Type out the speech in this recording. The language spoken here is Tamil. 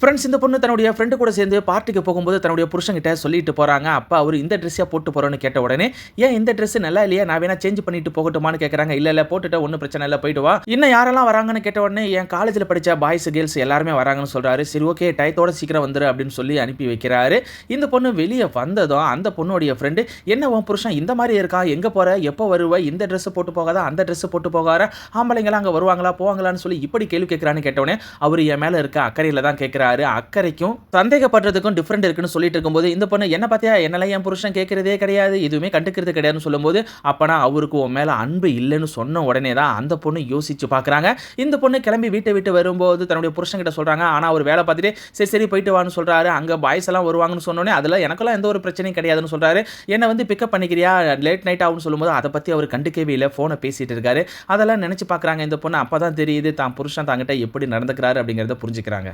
ஃப்ரெண்ட்ஸ் இந்த பொண்ணு தன்னுடைய ஃப்ரெண்டு கூட சேர்ந்து பார்ட்டிக்கு போகும்போது தன்னுடைய புருஷங்கிட்ட சொல்லிட்டு போகிறாங்க அப்பா அவர் இந்த ட்ரெஸ்ஸாக போட்டு போகிறோன்னு கேட்ட உடனே ஏன் இந்த ட்ரெஸ் நல்லா இல்லையா? நான் வேணா சேஞ்ச் பண்ணிட்டு போகட்டுமான்னு கேட்குறாங்க இல்லை இல்லை போட்டுட்டு ஒன்றும் பிரச்சனை இல்லை போயிட்டு வா. இன்னும் யாரெல்லாம் வராங்கன்னு கேட்ட உடனே என் காலேஜில் படிச்ச பாய்ஸ் கேர்ள்ஸ் எல்லாருமே வராங்கன்னு சொல்கிறாரு சரி ஓகே டயத்தோட சீக்கிரம் வந்துரு அப்படின்னு சொல்லி அனுப்பி வைக்கிறாரு. இந்த பொண்ணு வெளியே வந்ததும் அந்த பொண்ணுடைய ஃப்ரெண்டு என்ன உன் புருஷன் இந்த மாதிரி இருக்கான் எங்கே போகிற எப்போ வருவ? இந்த ட்ரெஸ்ஸு போட்டு போகாதா? அந்த Dress போட்டு போகாத? ஆம்பளைங்களாம் அங்கே வருவாங்களா? போவாங்களான்னு சொல்லி இப்படி கேள்வி கேட்குறான்னு கேட்டவுடனே அவர் என் மேலே இருக்க அக்கறையில் தான் கேட்குறாரு அக்கறைக்கும் சந்தேகப்படுறதுக்கும் டிஃப்ரெண்ட் இருக்குன்னு சொல்லிட்டு இருக்கும்போது இந்த பொண்ணு என்ன பார்த்தியா என்னெல்லாம் என் புருஷன் கேட்குறதே கிடையாது எதுவுமே கண்டுக்கிறது கிடையாதுன்னு சொல்லும்போது அப்போனா அவருக்கு உன் மேலே அன்பு இல்லைன்னு சொன்ன உடனே தான் அந்த பொண்ணு யோசிச்சு பார்க்குறாங்க இந்த பொண்ணு கிளம்பி வீட்டை விட்டு வரும்போது தன்னுடைய புருஷன்கிட்ட சொல்கிறாங்க ஆனால் அவர் வேலை பார்த்துட்டு சரி சரி போயிட்டு வான்னு சொல்கிறாரு அங்கே பாய்ஸ் எல்லாம் வருவாங்கன்னு சொன்னோடனே அதில் எனக்கெல்லாம் எந்த ஒரு பிரச்சனையும் கிடையாதுன்னு சொல்கிறாரு என்னை வந்து பிக்கப் பண்ணிக்கிறியா? லேட் நைட் ஆகும்னு சொல்லும்போது அதை பற்றி அவர் கண்டுக்கவே இல்லை. ஃபோனை பேசிகிட்டு இருக்காரு. அதெல்லாம் நினச்சி பார்க்குறாங்க இந்த பொண்ணு. அப்போ தான் தெரியுது தான் புருஷன் தாங்கிட்ட எப்படி நடந்துக்கிறாரு அப்படிங்கிறத புரிஞ்சுக்கிறாங்க.